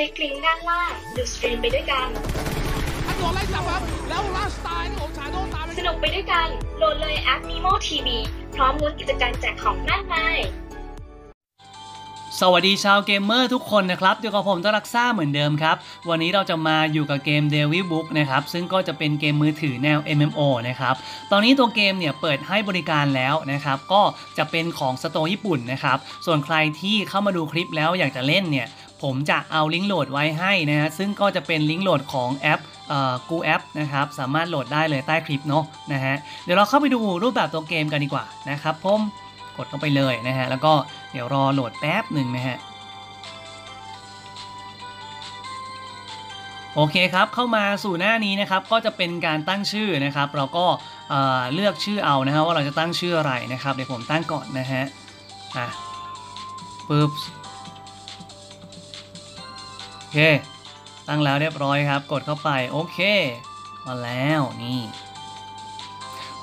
ลิกลิงก์ด้านล่าง ดูสตรีมไปด้วยกันท่านโดนไล่จับครับ แล้วลาสไตล์นี่ของชาโดตามไปสนุกไปด้วยกัน โหลดเลยแอป Nemo TV พร้อมลุ้นกิจกรรมแจกของมากมาย สวัสดีชาวเกมเมอร์ทุกคนนะครับอยู่กับผมต้นรักซ่าเหมือนเดิมครับ วันนี้เราจะมาอยู่กับเกม d e v i l Book นะครับ ซึ่งก็จะเป็นเกมมือถือแนว MMO นะครับ ตอนนี้ตัวเกมเนี่ยเปิดให้บริการแล้วนะครับ ก็จะเป็นของสโตร์ญี่ปุ่นนะครับ ส่วนใครที่เข้ามาดูคลิปแล้วอยากจะเล่นเนี่ย ผมจะเอาลิงก์โหลดไว้ให้นะฮะซึ่งก็จะเป็นลิงก์โหลดของแอปกูแอปนะครับสามารถโหลดได้เลยใต้คลิปเนาะนะฮะเดี๋ยวเราเข้าไปดูรูปแบบตัวเกมกันดีกว่านะครับผมกดเข้าไปเลยนะฮะแล้วก็เดี๋ยวรอโหลดแป๊บหนึ่งนะฮะโอเคครับ เข้ามาสู่หน้านี้นะครับ ก็จะเป็นการตั้งชื่อนะครับ เราก็เเลือกชื่อเอานะฮะว่าเราจะตั้งชื่ออะไรนะครับ เดี๋ยวผมตั้งก่อนนะฮะ อะปึ๊บ เค ตั้งแล้วเรียบร้อยครับ กดเข้าไป โอเค มาแล้วนี่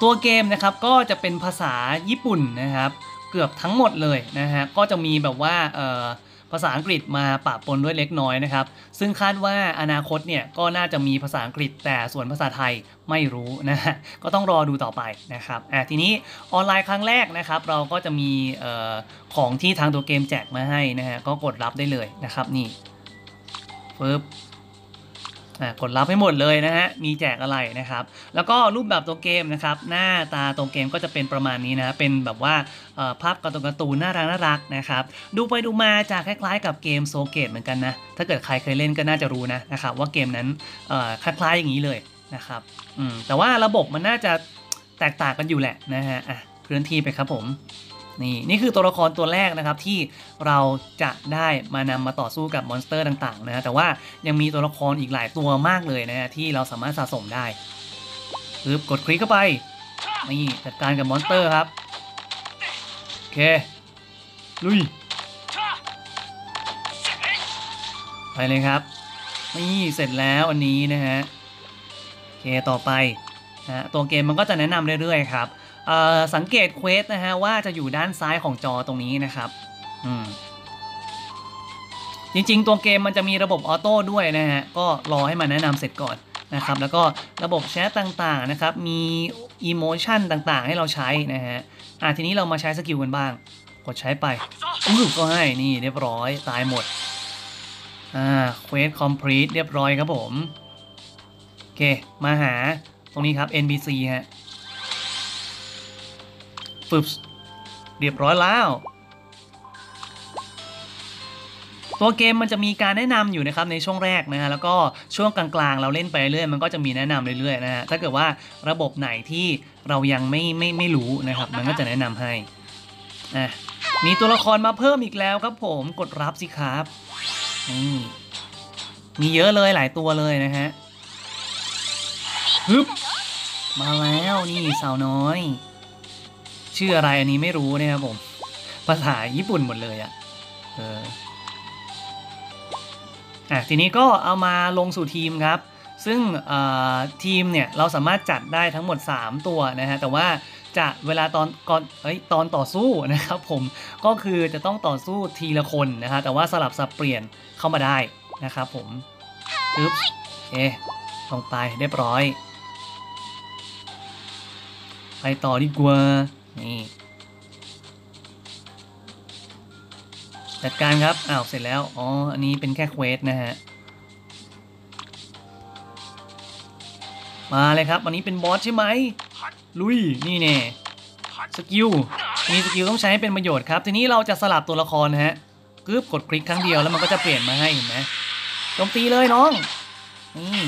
ตัวเกมนะครับก็จะเป็นภาษาญี่ปุ่นนะครับ เกือบทั้งหมดเลยนะฮะ ก็จะมีแบบว่าเอ่อภาษาอังกฤษมาปะปนด้วยเล็กน้อยนะครับ ซึ่งคาดว่าอนาคตเนี่ยก็น่าจะมีภาษาอังกฤษแต่ส่วนภาษาไทยไม่รู้นะฮะ ก็ต้องรอดูต่อไปนะครับอะทีนี้ออนไลน์ครั้งแรกนะครับ เราก็จะมีออของที่ทางตัวเกมแจกมาให้นะฮะ ก็กดรับได้เลยนะครับนี่ ปึ๊บอะกดรับให้หมดเลยนะฮะ มีแจกอะไรนะครับ แล้วก็รูปแบบตัวเกมนะครับ หน้าตาตัวเกมก็จะเป็นประมาณนี้นะ เป็นแบบว่าภาพการ์ตูนการ์ตูนน่ารักน่ารักนะครับ ดูไปดูมาจะคล้ายๆ กับเกมโซเกตเหมือนกันนะ ถ้าเกิดใครเคยเล่นก็น่าจะรู้นะนะครับว่าเกมนั้นคล้ายๆอย่างนี้เลยนะครับ อืม แต่ว่าระบบมันน่าจะแตกต่างกันอยู่แหละนะฮะ อะเคลื่อนที่ไปครับผม นี่นี่คือตัวละครตัวแรกนะครับที่เราจะได้มานำมาต่อสู้กับมอนสเตอร์ต่างๆนะแต่ว่ายังมีตัวละครอีกหลายตัวมากเลยนะที่เราสามารถสะสมได้ปึ๊บกดคลิกเข้าไปนี่จัดการกับมอนสเตอร์ครับโอเคลุยไปเลยครับนี่เสร็จแล้วอันนี้นะฮะโอเคต่อไปนะฮะตัวเกมมันก็จะแนะนำเรื่อยๆครับ สังเกตเควสนะฮะว่าจะอยู่ด้านซ้ายของจอตรงนี้นะครับอืมจริง ๆ ตัวเกมมันจะมีระบบออโต้ด้วยนะฮะ ก็รอให้มันแนะนำเสร็จก่อนนะครับ แล้วก็ระบบแชทต่างๆนะครับ มีอีโมชันต่างๆ ให้เราใช้นะฮะอะทีนี้เรามาใช้สกิลกันบ้าง กดใช้ไปอื้อก็ให้นี่เรียบร้อยตายหมด อ่าเควสคอมพลีทเรียบร้อยครับผม โอเค มาหาตรงนี้ครับ NPC ฮะึบเรียบร้อยแล้ว ตัวเกมมันจะมีการแนะนำอยู่นะครับในช่วงแรกนะฮะแล้วก็ช่วงกลางๆ เราเล่นไปเรื่อยมันก็จะมีแนะนำเรื่อยๆนะฮะถ้าเกิดว่าระบบไหนที่เรายังไม่ไม่ไม่รู้นะครับ มันก็จะแนะนำให้อะมีตัวละครมาเพิ่มอีกแล้วครับผมกดรับสิครับนี่มีเยอะเลยหลายตัวเลยนะฮะฮึบมาแล้วนี่สาวน้อย ชื่ออะไรอันนี้ไม่รู้นะครับผม ภาษาญี่ปุ่นหมดเลยอะ่ะเอออะทีนี้ก็เอามาลงสู่ทีมครับ ซึ่งทีมเนี่ยเราสามารถจัดได้ทั้งหมด 3 ตัวนะฮะแต่ว่าจะเวลาตอนก่อนเอ้ยตอนต่อสู้นะครับผมก็คือจะต้องต่อสู้ทีละคนนะฮะแต่ว่าสลับสับเปลี่ยนเข้ามาได้นะครับผมปึ๊บโอเคลงไปเรียบร้อย ไปต่อดีกว่า นี่จัดการครับอ้าวเสร็จแล้ว อ๋อ อันนี้เป็นแค่เควสนะฮะ มาเลยครับอันนี้เป็นบอสใช่ไหม ลุย นี่เน่สกิล มีสกิลต้องใช้ให้เป็นประโยชน์ครับ ทีนี้เราจะสลับตัวละครนะฮะกึบกดคลิกครั้งเดียวแล้วมันก็จะเปลี่ยนมาให้เห็นไหมโจมตีเลยน้อง นี่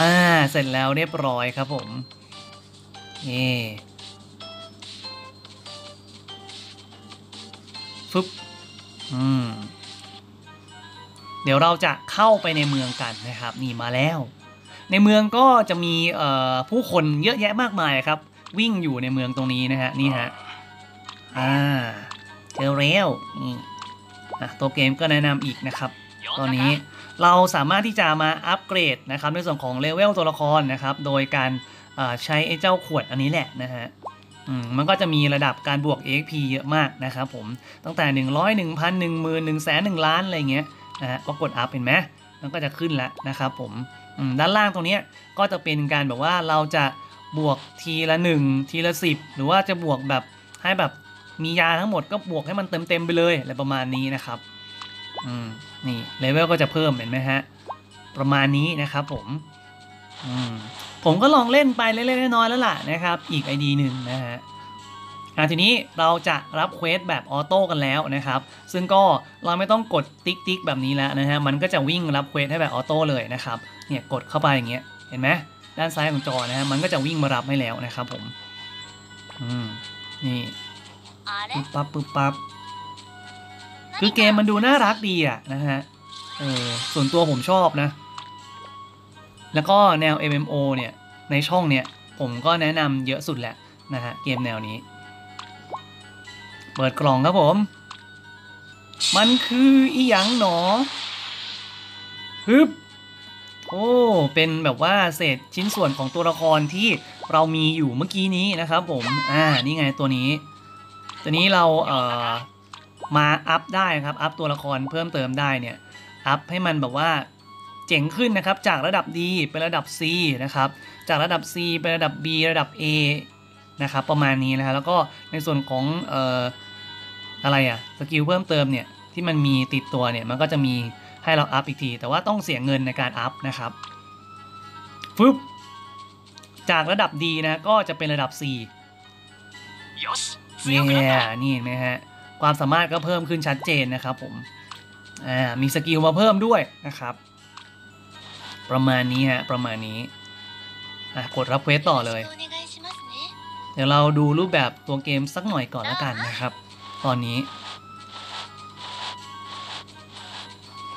อ่า เสร็จแล้วเรียบร้อยครับผม นี่ฟึบอืมเดี๋ยวเราจะเข้าไปในเมืองกันนะครับ นี่มาแล้ว ในเมืองก็จะมีเอ่อผู้คนเยอะแยะมากมายครับ วิ่งอยู่ในเมืองตรงนี้นะฮะนี่ฮะอ่าเจอเร็วนี่อะตัวเกมก็แนะนำอีกนะครับ ตอนนี้เราสามารถที่จะมาอัปเกรดนะครับในส่วนของเลเวลตัวละครนะครับ โดยการ ใช้ไอ้เจ้าขวดอันนี้แหละนะฮะมันก็จะมีระดับการบวก xp เยอะมากนะครับผม ตั้งแต่ 100 1,000 10,000 1 0 0 0 0 1 1ล้านอะไรเงี้ยนะฮะก็กดอัพเห็นไหมมันก็จะขึ้นแล้วนะครับผมมด้านล่างตรงนี้ก็จะเป็นการแบบว่าเราจะบวกทีละ 1 ทีละ 10 หรือว่าจะบวกแบบให้แบบมียาทั้งหมดก็บวกให้มันเต็มเต็มๆไปเลยอะไรประมาณนี้นะครับอืมนี่เลเวลก็จะเพิ่มเห็นไหมฮะประมาณนี้นะครับผมอืม ผมก็ลองเล่นไปเล็กๆน้อยๆแล้วล่ะนะครับ อีก ID หนึ่งนะฮะอะทีนี้เราจะรับเควสแบบออโต้กันแล้วนะครับ ซึ่งก็เราไม่ต้องกดติ๊กติ๊กแบบนี้แล้วนะฮะ มันก็จะวิ่งรับเควสให้แบบออโต้เลยนะครับ เนี่ยกดเข้าไปอย่างเงี้ย เห็นไหมด้านซ้ายของจอนะฮะ มันก็จะวิ่งมารับให้แล้วนะครับผม อืม นี่ปึ๊บปั๊บปึ๊บปั๊บ คือเกมมันดูน่ารักดีอะนะฮะ เออ ส่วนตัวผมชอบนะ แล้วก็แนว MMO เนี่ยในช่องเนี่ยผมก็แนะนำเยอะสุดแหละนะฮะเกมแนวนี้ เปิดกล่องครับผม มันคืออีหยังหนอฮึบโอ้ เป็นแบบว่าเศษชิ้นส่วนของตัวละครที่เรามีอยู่เมื่อกี้นี้นะครับผม อ่า นี่ไงตัวนี้ ตัวนี้เราเอ่อมาอัพได้ครับ อัพตัวละครเพิ่มเติมได้เนี่ย อัพให้มันแบบว่า เจ๋งขึ้นนะครับ จากระดับ D เป็นระดับ C นะครับ จากระดับ C เป็นระดับ B ระดับ A นะครับ ประมาณนี้นะครับแล้วก็ในส่วนของเอ่ออะไรอะสกิลเพิ่มเติมเนี่ยที่มันมีติดตัวเนี่ยมันก็จะมีให้เราอัพอีกที แต่ว่าต้องเสียเงินในการอัพนะครับฟึบจากระดับ D นะก็จะเป็นระดับ C เนี่ยนี่เห็นไหมฮะความสามารถก็เพิ่มขึ้นชัดเจนนะครับผมอ่ามีสกิลมาเพิ่มด้วยนะครับ ประมาณนี้ฮะ ประมาณนี้ อะ กดรับเควสต่อเลย เดี๋ยวเราดูรูปแบบตัวเกมสักหน่อยก่อนละกันนะครับ ตอนนี้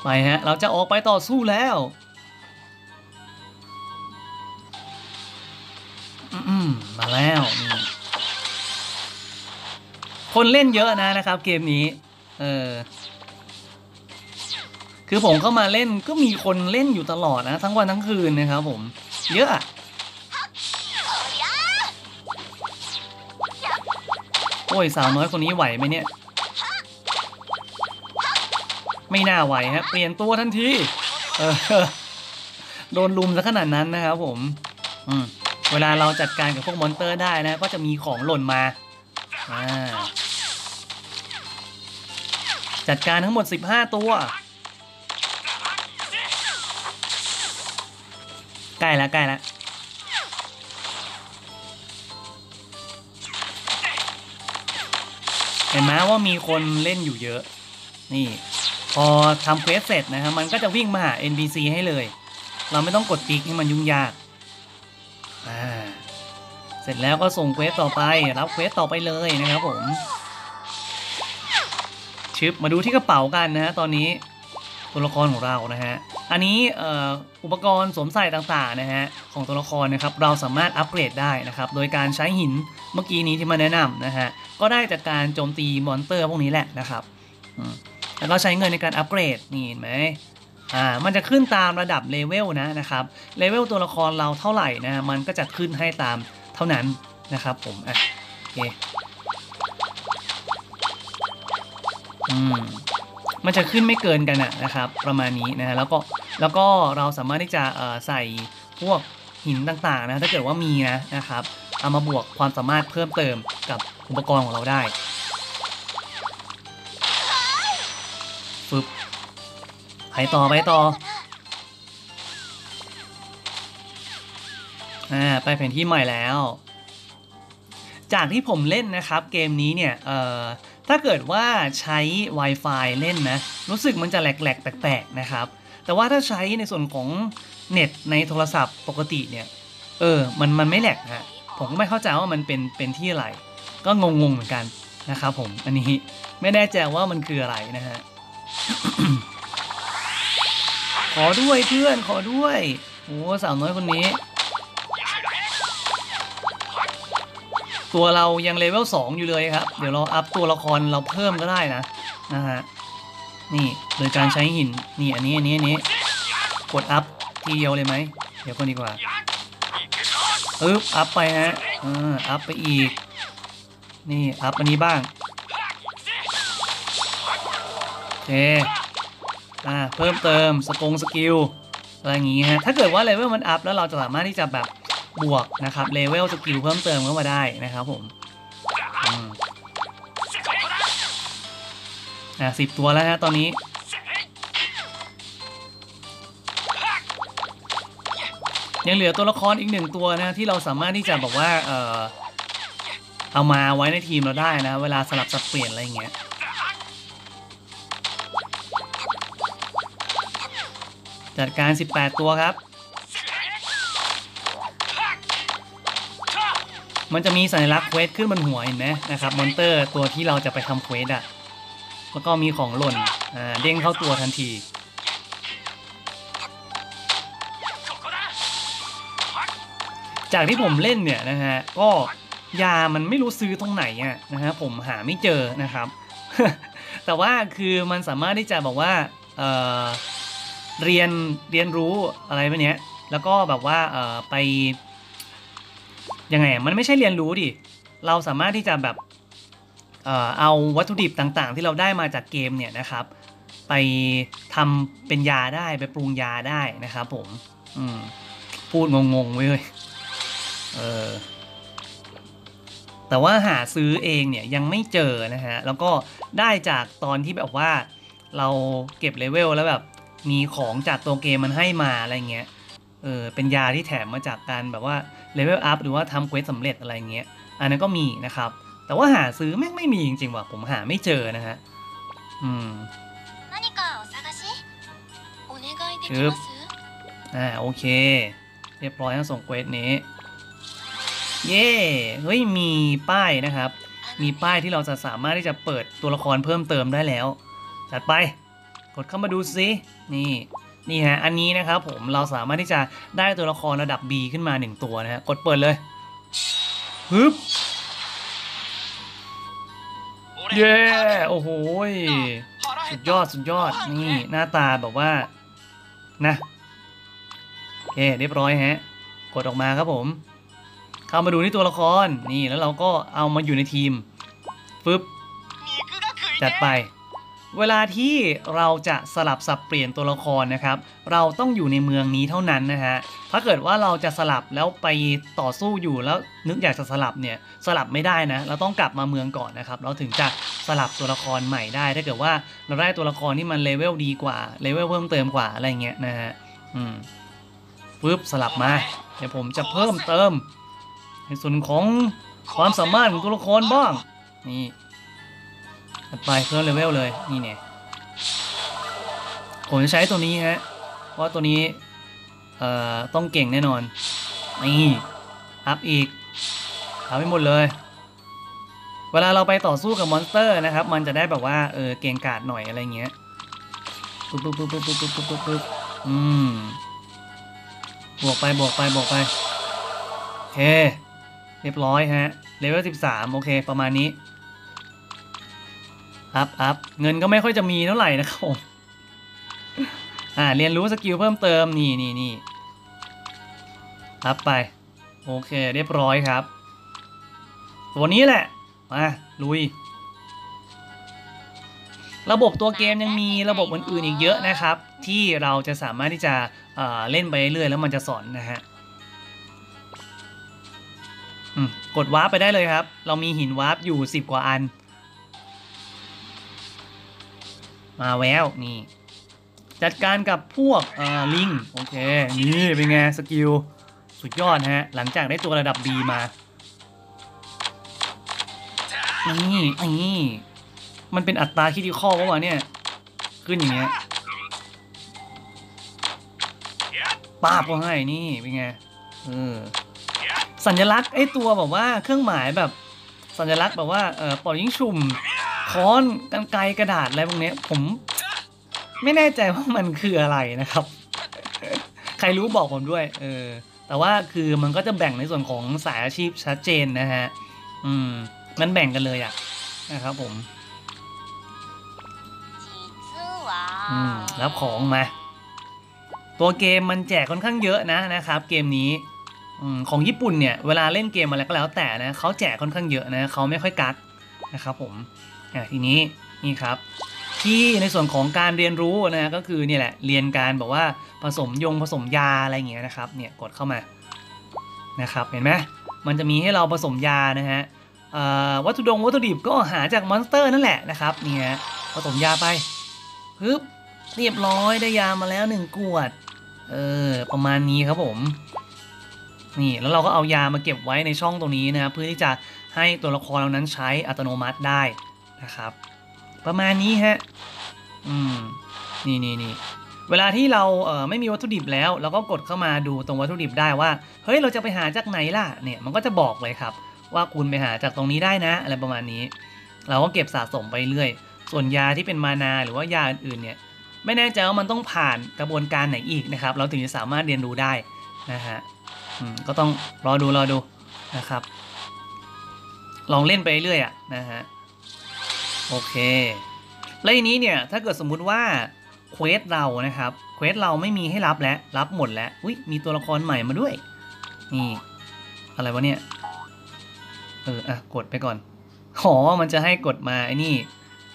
ไปฮะ เราจะออกไปต่อสู้แล้วอืมๆมาแล้วนี่คนเล่นเยอะนะนะครับ เกมนี้ เออ คือผมเข้ามาเล่นก็มีคนเล่นอยู่ตลอดนะ ทั้งวันทั้งคืนนะครับผม เยอะโอ้ยสาวน้อยคนนี้ไหวไหมเนี่ย ไม่น่าไหวฮะเปลี่ยนตัวทันทีโดนลุมซะขนาดนั้นนะครับผม อืมเวลาเราจัดการกับพวกมอนเตอร์ได้นะ ก็จะมีของหล่นมาอ่าจัดการทั้งหมด 15 ตัว ใกล้แล้วใกล้แล้วเห็นไหมว่ามีคนเล่นอยู่เยอะ นี่ พอทำเควสเสร็จนะครับมันก็จะวิ่งมาหา NPC ให้เลย เราไม่ต้องกดติ๊กให้มันยุ่งยากอ่าเสร็จแล้วก็ส่งเควสต่อไปรับเควสต่อไปเลยนะครับผมชึบมาดูที่กระเป๋ากันนะฮะตอนนี้ตัวละครของเรานะฮะ อันนี้อ,อุปกรณ์สวมใส่ต่างๆนะฮะของตัวละครนะครับเราสามารถอัปเกรดได้นะครับโดยการใช้หินเมื่อกี้นี้ที่มาแนะนำนะฮะก็ได้จากการโจมตีมอนสเตอร์พวกนี้แหละนะครับแล้วก็ใช้เงินในการอัปเกรดนี่เห็นไหมอ่ามันจะขึ้นตามระดับเลเวลนะนะครับเลเวลตัวละครเราเท่าไหร่นะมันก็จะขึ้นให้ตามเท่านั้นนะครับผมอะโอเคอืม มันจะขึ้นไม่เกินกันนะครับ ประมาณนี้นะฮะแล้วก็แล้วก็เราสามารถที่จะใส่พวกหินต่างๆนะถ้าเกิดว่ามีนะนะครับเอามาบวกความสามารถเพิ่มเติมกับอุปกรณ์ของเราได้ฟึบไปต่อไปต่ออ่าไปแผนที่ใหม่แล้ว จากที่ผมเล่นนะครับเกมนี้เนี่ยเอ่อ ถ้าเกิดว่าใช้ Wi-Fi เล่นนะ รู้สึกมันจะแหลกๆ แปลกๆ นะครับ แต่ว่าถ้าใช้ในส่วนของเน็ตในโทรศัพท์ปกติเนี่ย เออ มันมันไม่แหลกฮะ ผมก็ไม่เข้าใจว่ามันเป็นเป็นที่อะไร ก็งงๆ เหมือนกันนะครับผม อันนี้ไม่แน่ใจว่ามันคืออะไรนะฮะ ขอด้วยเพื่อนขอด้วย โอ้สาวน้อยคนนี้ ตัวเรายังเลเวล2อยู่เลยครับ เดี๋ยวเราอัพตัวละครเราเพิ่มก็ได้นะนะฮะนี่โดยการใช้หินนี่อันนี้อันนี้อันนี้กดอัพทีเดียวเลยไหมเดี๋ยวคนดีกว่าปึ๊บอัพไปฮะเอออัพไปอีก นี่อัพอันนี้บ้างโอเคอ่าเพิ่มเติมสกงสกิลอะไรอย่างงี้ฮะถ้าเกิดว่าเลเวลมันอัพแล้วเราจะสามารถที่จะแบบ บวกนะครับเลเวลสกิลเพิ่มเติมเข้ามาได้นะครับผมอ่าสิบตัวแล้วฮะตอนนี้ยังเหลือตัวละครอีกหนึ่งตัวนะที่เราสามารถที่จะบอกว่าเออเอามาไว้ในทีมเราได้นะ เวลาสลับสับเปลี่ยนอะไรอย่างเงี้ยจัดการ 18 ตัวครับ มันจะมีสัญลักษณ์เควสขึ้นบนหัวเห็นไหมนะครับมอนเตอร์ตัวที่เราจะไปทำเควสอะแล้วก็มีของหล่นอ่าเด้งเข้าตัวทันที จากที่ผมเล่นเนี่ยนะฮะก็ยามันไม่รู้ซื้อตรงไหนอะนะฮะผมหาไม่เจอนะครับ แต่ว่าคือมันสามารถที่จะบอกว่าเออเรียนเรียนรู้อะไรแบบเนี้ยแล้วก็แบบว่าเออไป ยังไงมันไม่ใช่เรียนรู้ดิ เราสามารถที่จะแบบเอ่อเอาวัตถุดิบต่างๆ ที่เราได้มาจากเกมเนี่ยนะครับ ไปทำเป็นยาได้ไปปรุงยาได้นะครับผมอืมพูดงงๆเว้ยเออแต่ว่าหาซื้อเองเนี่ยยังไม่เจอนะฮะแล้วก็ได้จากตอนที่แบบว่าเราเก็บเลเวลแล้วแบบมีของจากตัวเกมมันให้มาอะไรเงี้ยเออเป็นยาที่แถมมาจากการแบบว่า เลเวลอัพหรือว่าทำเควสสำเร็จอะไรเงี้ย อันนั้นก็มีนะครับ แต่ว่าหาซื้อแม่งไม่มีจริงๆว่ะผมหาไม่เจอนะฮะ อืมชึบอ่าโอเค เรียบร้อยทั้งสองเควสนี้ เย้ เฮ้ย มีป้ายนะครับ มีป้ายที่เราจะสามารถที่จะเปิดตัวละครเพิ่มเติมได้แล้ว จัดไป กดเข้ามาดูซิ นี่ นี่ฮะอันนี้นะครับผมเราสามารถที่จะได้ตัวละครระดับ B ขึ้นมา 1 ตัวนะฮะกดเปิดเลยฮึบเย้โอ้โหสุดยอดสุดยอดนี่หน้าตาแบบว่านะโอเคเรียบร้อยฮะ กดออกมาครับผม เข้ามาดูที่ตัวละครนี่แล้วเราก็เอามาอยู่ในทีมฟึบจัดไป เวลาที่เราจะสลับสับเปลี่ยนตัวละครนะครับ เราต้องอยู่ในเมืองนี้เท่านั้นนะฮะ ถ้าเกิดว่าเราจะสลับแล้วไปต่อสู้อยู่แล้วนึกอยากจะสลับเนี่ยสลับไม่ได้นะ เราต้องกลับมาเมืองก่อนนะครับ เราถึงจะสลับตัวละครใหม่ได้ ถ้าเกิดว่าเราได้ตัวละครที่มันเลเวลดีกว่า เลเวลเพิ่มเติมกว่าอะไรเงี้ยนะฮะ อืมปึ๊บสลับมา เดี๋ยวผมจะเพิ่มเติม ในส่วนของความสามารถของตัวละครบ้าง นี่ ถัดไปเพิ่มเลเวลเลยนี่เนี่ยผมจะใช้ตัวนี้ฮะเพราะตัวนี้เอ่อต้องเก่งแน่นอนนี่อัพอีกอัพไปหมดเลย เวลาเราไปต่อสู้กับมอนสเตอร์นะครับ มันจะได้แบบว่าเออเก่งกาดหน่อยอะไรเงี้ยปึ๊บปึ๊บปึ๊บปึ๊บปึ๊บปึ๊บปึ๊บปึ๊บอืมบวกไปบวกไปบวกไปโอเค เรียบร้อยฮะเลเวล13 โอเค ประมาณนี้ อัพอัพเงินก็ไม่ค่อยจะมีเท่าไหร่นะครับผมอ่าเรียนรู้สกิลเพิ่มเติมนี่นี่นี่อัพไป โอเคเรียบร้อยครับ ตัวนี้แหละ มาลุย ระบบตัวเกมยังมีระบบอื่นๆอีกเยอะนะครับ ที่เราจะสามารถที่จะเอ่อเล่นไปเรื่อยๆแล้วมันจะสอนนะฮะอืมกดวาร์ปไปได้เลยครับ เรามีหินวาร์ปอยู่ 10 กว่าอัน มาแววนี่ จัดการกับพวกอ่อลิงโอเค นี่เป็นไงสกิลสุดยอดฮะ หลังจากได้ตัวระดับ B มานี่นี่มันเป็นอัตราคิดข้อปะวะเนี่ย ขึ้นอย่างเงี้ยป้าบก็ให้นี่เป็นไงเออสัญลักษณ์ไอ้ตัวแบบว่าเครื่องหมายแบบสัญลักษณ์แบบว่าเออปอยิงชุ่ม ค้อนกันไกรกระดาษอะไรพวกนี้ผมไม่แน่ใจว่ามันคืออะไรนะครับ ใครรู้บอกผมด้วย เออ แต่ว่าคือมันก็จะแบ่งในส่วนของสายอาชีพชัดเจนนะฮะ อืม มันแบ่งกันเลยอะนะครับผมอืมรับของมา ตัวเกมมันแจกค่อนข้างเยอะนะนะครับ เกมนี้อของญี่ปุ่นเนี่ย เวลาเล่นเกมอะไรก็แล้วแต่นะเขาแจกค่อนข้างเยอะนะเขาไม่ค่อยกักนะครับผม ทีนี้นี่ครับที่ในส่วนของการเรียนรู้นะก็คือเนี่ยแหละเรียนการบอกว่าผสมยงผสมยาอะไรอย่างเงี้ยนะครับเนี่ยกดเข้ามานะครับเห็นไหมมันจะมีให้เราผสมยานะฮะวัตถุดงวัตถุดิบก็หาจากมอนสเตอร์นั่นแหละนะครับเนี่ยผสมยาไปปึ๊บเรียบร้อยได้ยามาแล้วหนึ่งขวดเออประมาณนี้ครับผมนี่แล้วเราก็เอายามาเก็บไว้ในช่องตรงนี้นะครับเพื่อที่จะให้ตัวละครเรานั้นใช้อัตโนมัติได้ นะครับ ประมาณนี้ฮะอืมนี่นี่นี่เวลาที่เราเอ่อไม่มีวัตถุดิบแล้ว เราก็กดเข้ามาดูตรงวัตถุดิบได้ว่า เฮ้ยเราจะไปหาจากไหนล่ะเนี่ยมันก็จะบอกเลยครับ ว่าคุณไปหาจากตรงนี้ได้นะอะไรประมาณนี้ เราก็เก็บสะสมไปเรื่อย ส่วนยาที่เป็นมานาหรือว่ายาอื่นๆเนี่ยไม่แน่ใจว่ามันต้องผ่านกระบวนการไหนอีกนะครับ เราถึงจะสามารถเรียนรู้ได้นะฮะก็ต้องรอดูรอดูนะครับ ลองเล่นไปเรื่อยอะนะฮะ โอเค แล้วทีนี้เนี่ยถ้าเกิดสมมุติว่าเควสเรานะครับเควสเราไม่มีให้รับแล้วรับหมดแล้วอุ้ยมีตัวละครใหม่มาด้วย นี่ อะไรวะเนี่ย เอออะกดไปก่อนหอมันจะให้กดมาไอ้นี่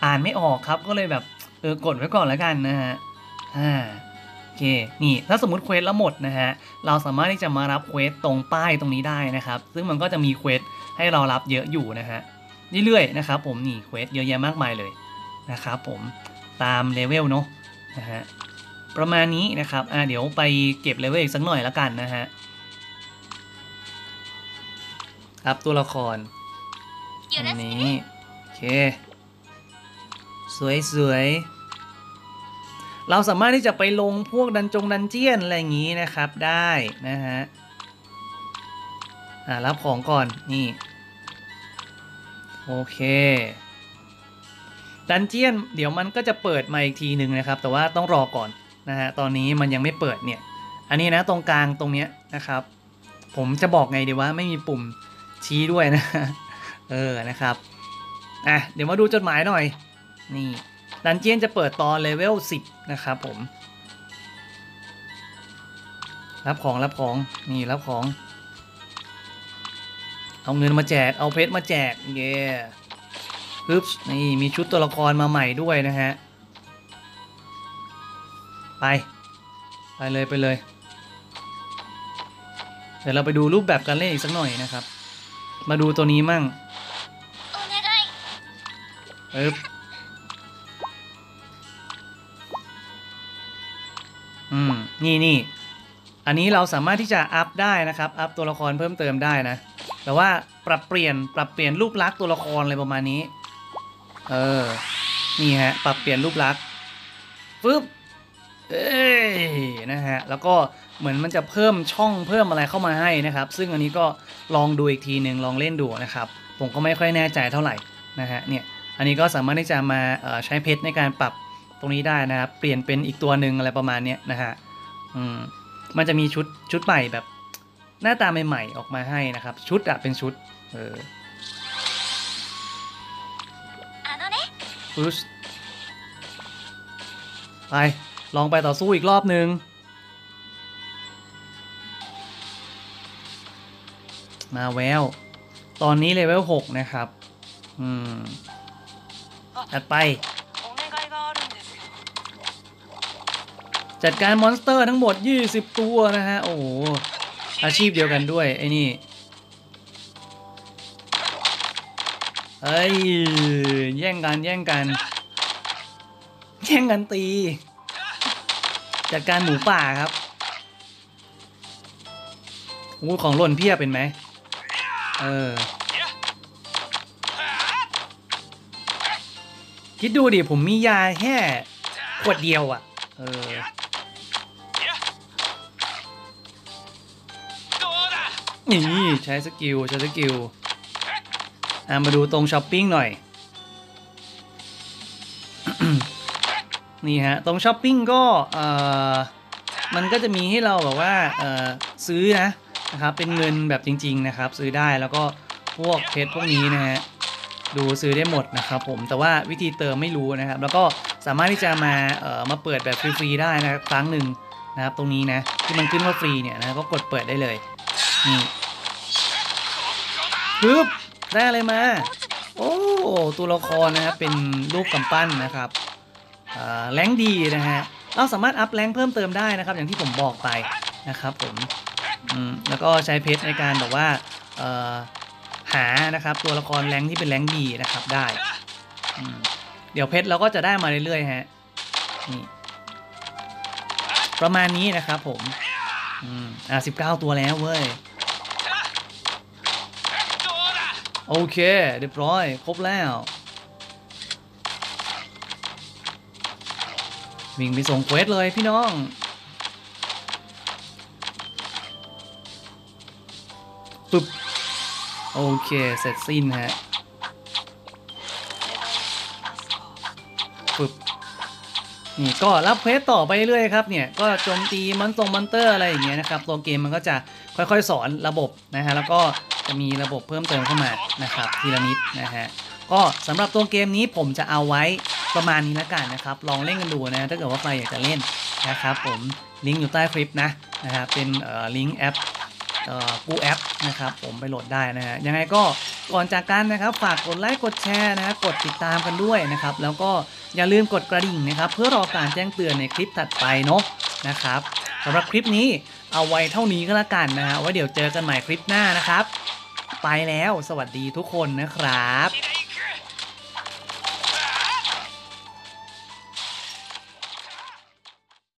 อ่านไม่ออกครับก็เลยแบบเออกดไว้ก่อนแล้วกันนะฮะอ่าโอเคนี่ถ้าสมมติเควสแล้วหมดนะฮะเราสามารถที่จะมารับเควสตรงป้ายตรงนี้ได้นะครับ ซึ่งมันก็จะมีเควสให้เรารับเยอะอยู่นะฮะ เรื่อยๆนะครับผมนี่เควสเยอะแยะมากมายเลยนะครับผมตามเลเวลเนาะนะฮะประมาณนี้นะครับอ่าเดี๋ยวไปเก็บเลเวลอีกสักหน่อยละกันนะฮะครับตัวละครอันนี้โอเคสวยๆ เราสามารถที่จะไปลงพวกดันจงดันเจียนอะไรอย่างนี้นะครับได้นะฮะอ่ารับของก่อนนี่ โอเค ดันเจียนเดี๋ยวมันก็จะเปิดมาอีกทีหนึ่งนะครับ แต่ว่าต้องรอก่อนนะฮะ ตอนนี้มันยังไม่เปิดเนี่ย อันนี้นะตรงกลางตรงเนี้ยนะครับ ผมจะบอกไงดีว่าไม่มีปุ่มชี้ด้วยนะ เออ นะครับ อะ เดี๋ยวมาดูจดหมายหน่อย นี่ ดันเจียนจะเปิดตอนเลเวล 10 นะครับผม รับของรับของ นี่รับของ เอาเงินมาแจก เอาเพชรมาแจก เย่ฮึบนี่ มีชุดตัวละครมาใหม่ด้วยนะฮะ ไป ไปเลยไปเลย เดี๋ยวเราไปดูรูปแบบการเล่นอีกสักหน่อยนะครับ มาดูตัวนี้มั่งเอ๊บอืม นี่นี่ อันนี้เราสามารถที่จะอัพได้นะครับ อัพตัวละครเพิ่มเติมได้นะ แต่ว่าปรับเปลี่ยนปรับเปลี่ยนรูปลักษณ์ตัวละครอะไรประมาณนี้ เออ นี่ฮะ ปรับเปลี่ยนรูปลักษณ์ฟึบเอ้ยนะฮะ แล้วก็เหมือนมันจะเพิ่มช่องเพิ่มอะไรเข้ามาให้นะครับ ซึ่งอันนี้ก็ลองดูอีกทีหนึ่งลองเล่นดูนะครับ ผมก็ไม่ค่อยแน่ใจเท่าไหร่นะฮะ เนี่ย อันนี้ก็สามารถที่จะมาใช้เพชรในการปรับตรงนี้ได้นะครับ เปลี่ยนเป็นอีกตัวหนึ่งอะไรประมาณนี้นะฮะ อืม มันจะมีชุดชุดใหม่แบบ หน้าตาใหม่ๆออกมาให้นะครับ ชุดอะเป็นชุดเออปุ๊ชไป ลองไปต่อสู้อีกรอบหนึ่งมาแวว ตอนนี้เลเวลหกนะครับ อืมถัดไป จัดการมอนสเตอร์ทั้งหมด 20 ตัวนะฮะ โอ้ อาชีพเดียวกันด้วย ไอ้นี่เอ้ยแย่งกันแย่งกัน แย่งกันตี จัดการหมูป่าครับโอ้ของหล่นเพียบเป็นไหมเออ คิดดูดิผมมียาแค่ขวดเดียวอะ่ะ เออ นี่ใช้สกิลใช้สกิลอะมาดูตรงช้อปปิ้งหน่อย นี่ฮะ ตรงช้อปปิ้งก็เอ่อมันก็จะมีให้เราแบบว่าเอ่อซื้อนะนะครับเป็นเงินแบบจริง ๆนะครับ ซื้อได้แล้วก็พวกเพชรพวกนี้นะฮะดูซื้อได้หมดนะครับผมแต่ว่าวิธีเติมไม่รู้นะครับ แล้วก็สามารถที่จะมาเอ่อมาเปิดแบบฟรีๆได้นะครับครั้งหนึ่งนะครับตรงนี้นะที่มันขึ้นว่าฟรีเนี่ยนะก็กดเปิดได้เลย นี่ปึ๊บได้อะไรมา โอ้ตัวละครนะครับเป็นรูปกำปั้นนะครับแรงดีนะฮะเราสามารถอัพแรงเพิ่มเติมได้นะครับ อย่างที่ผมบอกไปนะครับผมแล้วก็ใช้เพชรในการแบบว่าหานะครับตัวละครแรงที่เป็นแรงดีนะครับได้ เดี๋ยวเพชรเราก็จะได้มาเรื่อยๆฮะนี่ประมาณนี้นะครับผม อ่าสิบเก้าตัวแล้วเว้ย โอเค เรียบร้อย ครบแล้ว วิ่งไปส่งเควสเลยพี่น้อง ปึ๊บ โอเค เสร็จสิ้นฮะ ปึ๊บ นี่ก็รับเควสต่อไปเรื่อยครับเนี่ย ก็โจมตีมอนตรงมอนเตอร์อะไรอย่างเงี้ยนะครับ ตัวเกมมันก็จะ ค่อยๆ สอนระบบนะฮะแล้วก็จะมีระบบเพิ่มเติมเข้ามานะครับทีละนิดนะฮะก็สำหรับตัวเกมนี้ผมจะเอาไว้ประมาณนี้แล้วกันนะครับ ลองเล่นกันดูนะถ้าเกิดว่าใครอยากจะเล่นนะครับผมลิงก์อยู่ใต้คลิปนะนะครับเป็นเอ่อลิงก์แอปเอ่อกูแอปนะครับผมไปโหลดได้นะฮะยังไงก็ก่อนจากกันนะครับ ฝากกดไลค์กดแชร์นะฮะกดติดตามกันด้วยนะครับ แล้วก็อย่าลืมกดกระดิ่งนะครับ เพื่อรอการแจ้งเตือนในคลิปถัดไปเนาะนะครับำหรับคลิปนี้เอาไว้เท่านี้ก็แล้วกันนะฮะไว้เดี๋ยวเจอกันใหม่คลิปหน้านะครับ ไปแล้วสวัสดีทุกคนนะครับ